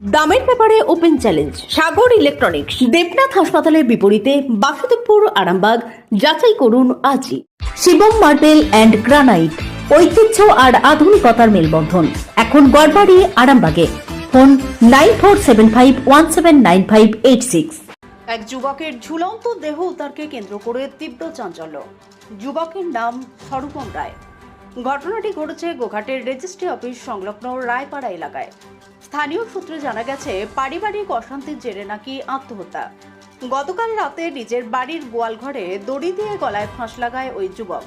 দামের ব্যাপারে open challenge, Sagar electronics, Debnath হাসপাতালের বিপরীতে বাসুদেবপুর, আরামবাগ, যাচাই করুন আজই। শিবম মার্বেল অ্যান্ড গ্রানাইট, ঐতিহ্য আর আধুনিকতার মেলবন্ধন। এখন গড়বাড়ি, আরামবাগে। Phone nine four seven five one seven nine five eight six. এক যুবকের ঝুলন্ত দেহ উদ্ধারকে কেন্দ্র করে তীব্র চাঞ্চল্য। যুবকের নাম স্বরূপম রায়। ঘটনাটি ঘটেছে গোঘাটের রেজিস্ট্রি অফিস সংলগ্ন রায়পাড়া এলাকায়। স্থানীয় সূত্রে জানা গেছে, পারিবারিক অশান্তির জেরে নাকি আত্মহত্যা। গতকাল রাতে নিজের বাড়ির গোয়ালঘরে দড়ি দিয়ে গলায় ফাঁস লাগায় ওই যুবক।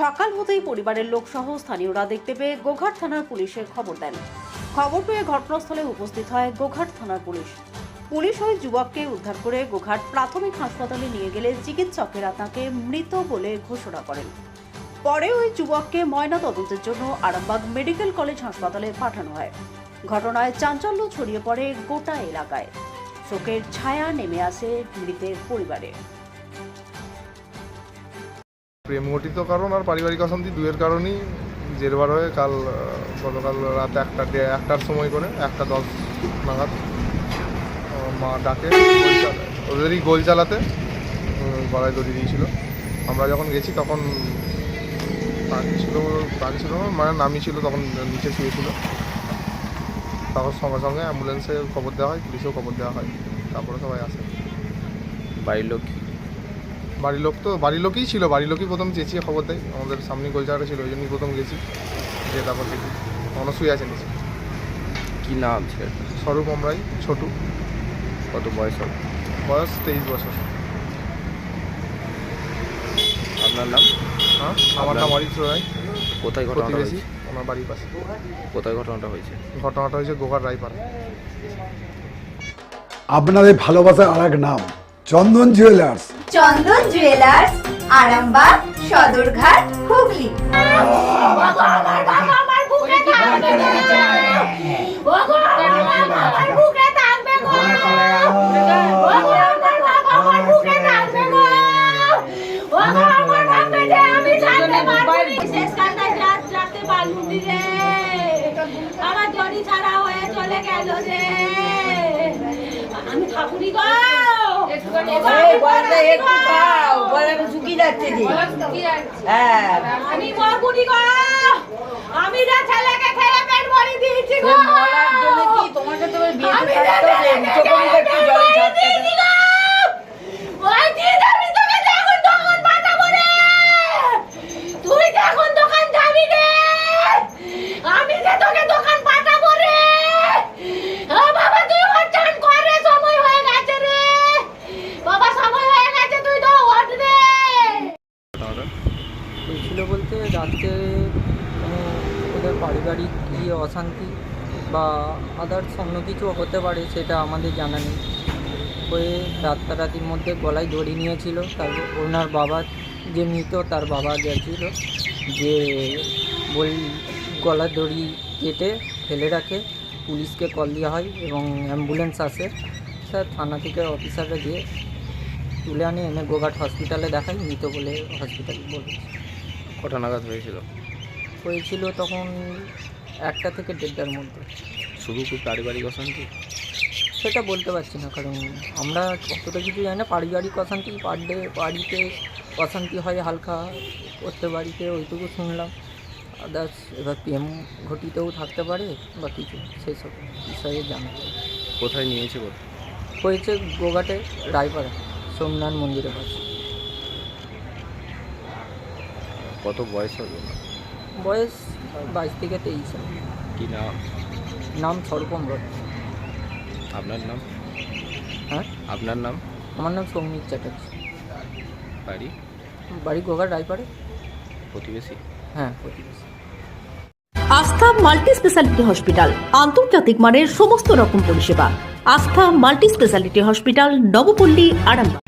সকাল হতেই পরিবারের লোকসহ স্থানীয়রা দেখতে পেয়ে গোঘাট থানার পুলিশের খবর দেন। খবর পেয়ে ঘটনাস্থলে উপস্থিত হয় গোঘাট থানার পুলিশ। পুলিশ ওই যুবককে উদ্ধার করে গোঘাট প্রাথমিক হাসপাতালে নিয়ে গেলে চিকিৎসকেরা তাকে মৃত বলে ঘোষণা করেন। পরে ওই যুবককে ময়না তদন্তের জন্য আরামবাগ মেডিকেল কলেজ হাসপাতালে পাঠানো হয়। ঘটনায় চাঞ্চল্য ছড়িয়ে পড়ে গোটা এলাকায়। শোকের ছায়া নেমে আসে মৃতের পরিবারে। প্রেম ঘটিত কারণ আর পারিবারিক অশান্তি দুয়ের কারণেই জেরবার হয়ে কাল গতকাল রাত একটা একটার সময় করে, একটা দশ নাগাদ মা ডাকে ওদেরই গোল চালাতে গলায় দড়ি দিয়েছিল। আমরা যখন গেছি তখন পাখি ছিল পাখি ছিল মানে নামি ছিল তখন নিচে শুয়েছিল। তখন সঙ্গে সঙ্গে অ্যাম্বুলেন্সে খবর দেওয়া হয় পুলিশেও খবর দেওয়া হয়। তারপরে সবাই আসে। বাড়ির লোক? বাড়ির লোক তো বাড়ির লোকই ছিল বাড়ির লোকই প্রথম চেঁচিয়ে খবর দেয়। আমাদের সামনে গোলচাটা ছিল ওই জন্যই প্রথম গেছি। যে তারপর দেখি তখনও শুয়ে আছে নিচে। কি নাম ছেলেটার? স্বরূপ আমরাই ছোটু। কত বয়স হবে? বয়স তেইশ বছর। আপনার নাম? হ্যাঁ আমার নাম অরিত্র রায়। কোথায় ঘটনাটা প্রতিবেশী। আমার বাড়ির পাশে। কোথায় ঘটনাটা হয়েছে? ঘটনাটা হয়েছে গোঘাট রায়পাড়া। আপনাদের ভালোবাসার আর এক নাম চন্দন জুয়েলার্স। চন্দন জুয়েলার্স আরামবাগ সদরঘাট হুগলি। আমার আমি ঠাকুরি গো আমি বরগুনি গো আমি যা ছেলেকে খেয়ে পেট ভরি দিয়েছি গো। আমি যে ছেলেকে খেয়ে পেট ভরি দিয়েছি গো। ওই দিন আমি তোকে যখন দোকান পাঠাবো রে। তুই যখন দোকান যাবি রে আমি যে তোকে দোকান পাঠাবো রে ও বাবা তুই ওঠান করে সময় হয়ে গেছে রে বাবা সময় হয়ে গেছে তুই তো ওঠ রে ঘটনাটা হয়েছিল বলতে রাত্রে কোনো ওদের পারিবারিক কি অশান্তি বা আদার্স অন্য কিছু হতে পারে সেটা আমাদের জানা নেই। হয়ে রাতারাতির মধ্যে গলায় দড়ি নিয়েছিল, তার ওনার বাবা যে মৃত, তার বাবা গেছিল, যে বল গলার দড়ি কেটে ফেলে রাখে, পুলিশকে কল দেওয়া হয় এবং অ্যাম্বুলেন্স আসে। স্যার, থানা থেকে অফিসাররা গিয়ে তুলে আনে, এনে গোঘাট হসপিটালে দেখায়, মৃত বলে হসপিটালে বলেছে। কটা নাগাদ হয়েছিল? হয়েছিল তখন একটা থেকে দেড়টার মধ্যে। শুধু খুব পারিবারিক অশান্তি? সেটা বলতে পারছি না কারণ আমরা অতটা কিছু জানি না। পারিবারিক অশান্তি পার ডে বাড়িতে অশান্তি হয় হালকা করতে বাড়িতে ওইটুকু শুনলাম। আদার্স এবার প্রেম ঘটিতেও থাকতে পারে বা কিছু সেই সব বিষয়ে জানা। কোথায় নিয়েছে হয়েছে গোঘাটে রায়পাড়া সোমনাথ মন্দিরের পাশে কত বয়স হবে? বয়স বাইশ থেকে তেইশ। কি নাম? নাম সর্বম রয় আপনার নাম? হ্যাঁ? আপনার নাম? আমার নাম সৌমিক চ্যাটার্জি। বাড়ি? বাড়ি গোঘাট রায়পাড়ে। প্রতিবেশী? হ্যাঁ প্রতিবেশী। আস্থা মাল্টি স্পেশালিটি হসপিটাল আন্তর্জাতিক মানের সমস্ত রকম পরিষেবা। Astha multi speciality hospital Nabapalli Arambagh.